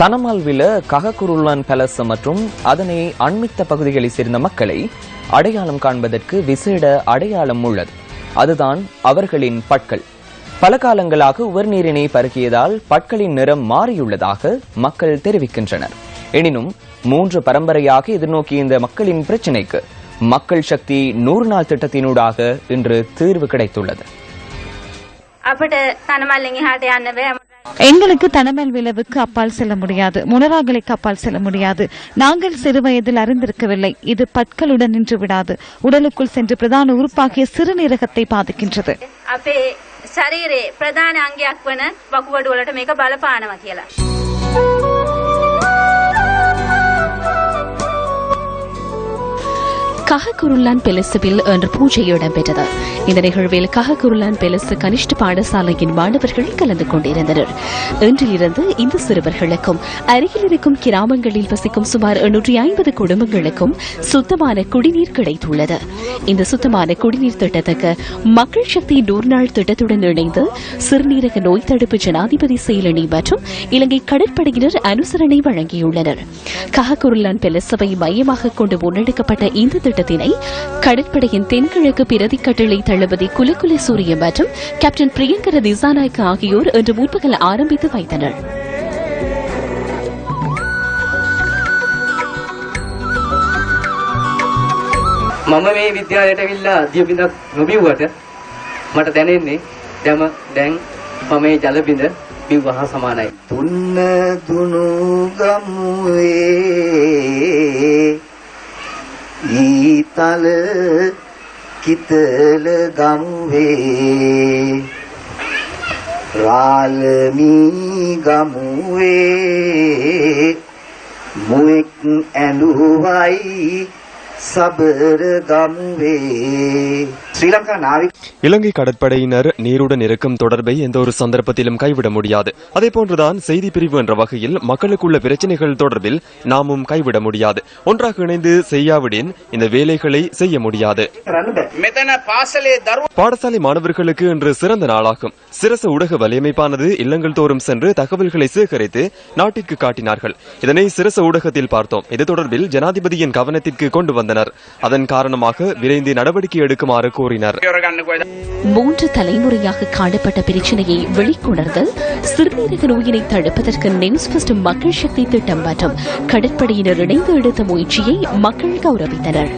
தனமால்வில கககுருளான் palace மற்றும் அதனை அண்மித்த பகுதிகளைச் சேர்ந்த மக்களை அடையாளம் காண்பதற்கு விசேட அடையாளம் உள்ளது அதுதான் அவர்களின் பற்கள் பல காலங்களாக உவர்நீரினை பருகியதால் பற்களின் நிறம் மாறியுள்ளதாக மக்கள் தெரிவிக்கின்றனர் எனினும் மூன்று பரம்பரையாக எதிர்நோக்கிய இந்த மக்களின் பிரச்சினைக்கு மக்கள் சக்தி நூறு நாள் திட்டத்தினூடாக இன்று தீர்வு கிடைத்துள்ளது අපට තනමල්ලෙන් එහාට යන්න බෑ. எங்களுக்கு தனமேல் விளைவுக்கு அப்பால் செல்ல முடியாது முனராகலைக்கு அப்பால் செல்ல முடியாது நாங்கள் சிறுவயதில் அறிந்திருக்கவில்லை இது பற்களுடன் நின்று விடாது உடலுக்குள் சென்று பிரதான உறுப்பாகிய சிறுநீரகத்தை பாதிக்கின்றது අපේ ශරීරයේ ප්‍රධාන අංගයක් වන වකුගඩු වලට මේක බලපානවා කියලා. கஹகுருல்லான் பெலசுவில் இன்று பூஜை இடம்பெற்றது. இந்த நிகழ்வில் கஹகுருல்லான் பெலசு கனிஷ்ட பாடசாலையின் மாணவர்கள் கலந்து கொண்டிருந்தனர். இன்றிலிருந்து இந்த சிறுவர்களுக்கும் அருகில் இருக்கும் கிராமங்களில் வசிக்கும் சுமார் எண்ணூற்றி ஐம்பது குடும்பங்களுக்கும் சுத்தமான குடிநீர் கிடைத்துள்ளது. இந்த சுத்தமான குடிநீர் திட்டத்துக்கு மக்கள் சக்தி நூறு நாள் திட்டத்துடன் இணைந்து சிறுநீரக நோய் தடுப்பு ஜனாதிபதி செயலணி மற்றும் இலங்கை கடற்படையினர் அனுசரணை வழங்கியுள்ளனர். கஹகுருல்லான் பெலசபை மையமாக கொண்டு முன்னெடுக்கப்பட்ட இந்த திட்டத்தினை கடற்படையின் தென்கிழக்கு பிரதி கட்டளை தளபதி குலகுல சூரிய மற்றும் கேப்டன் பிரியங்கர திசாநாயக்க ஆகியோர் இன்று முற்பகல் ஆரம்பித்து வைத்தனர். මම මේ විද්‍යාලයට ඇවිල්ලා දිය බිඳක් නොබිව්වට මට දැනෙන්නේ දැම දැන් මම මේ ජල බිඳ බිව්ව හා සමානයි. තුන්න දුනු ගමුවේ ඊතල කිතල ගමුවේ රාලමී ගමුවේ මුවෙක් ඇඳුවයි සබර ගම් වේ ஸ்ரீலங்கா நாவிக் இலங்கை கடற்படையினர் நீருடன் இருக்கும் தொடர்பை எந்த ஒரு சந்தர்ப்பத்திலும் கைவிட முடியாது. அதே போன்றுதான் செய்தி பிரிவு என்ற வகையில் மக்களுக்குள்ள பிரச்சனைகள் தொடர்பில் நாமும் கைவிட முடியாது. ஒன்றாக இணைந்து செய்யாவிடின் இந்த வேலைகளை செய்ய முடியாது. பாடசாலை மாணவர்களுக்கு இன்று சிறந்த நாளாகும். சிரச ஊடக வலையமைப்பானது இல்லங்கள் தோறும் சென்று தகவல்களை சேகரித்து நாட்டிற்கு காட்டினார்கள். இதனை சிரச ஊடகத்தில் பார்த்தோம். இது தொடர்பில் ஜனாதிபதியின் கவனத்திற்கு கொண்டு வந்தனர். அதன் காரணமாக விரைந்து நடவடிக்கை எடுக்குமாறு கோரினர் மூன்று தலைமுறையாக காணப்பட்ட பிரச்சனையை வெளிக்கொணர்தல் சிறுநீரக நோயினை தடுப்பதற்கு நெம்ஸ் ஃபர்ஸ்ட் மக்கள் சக்தி திட்டம் மற்றும் கடற்படையினர் இணைந்து எடுத்த முயற்சியை மக்கள் கௌரவித்தனர்.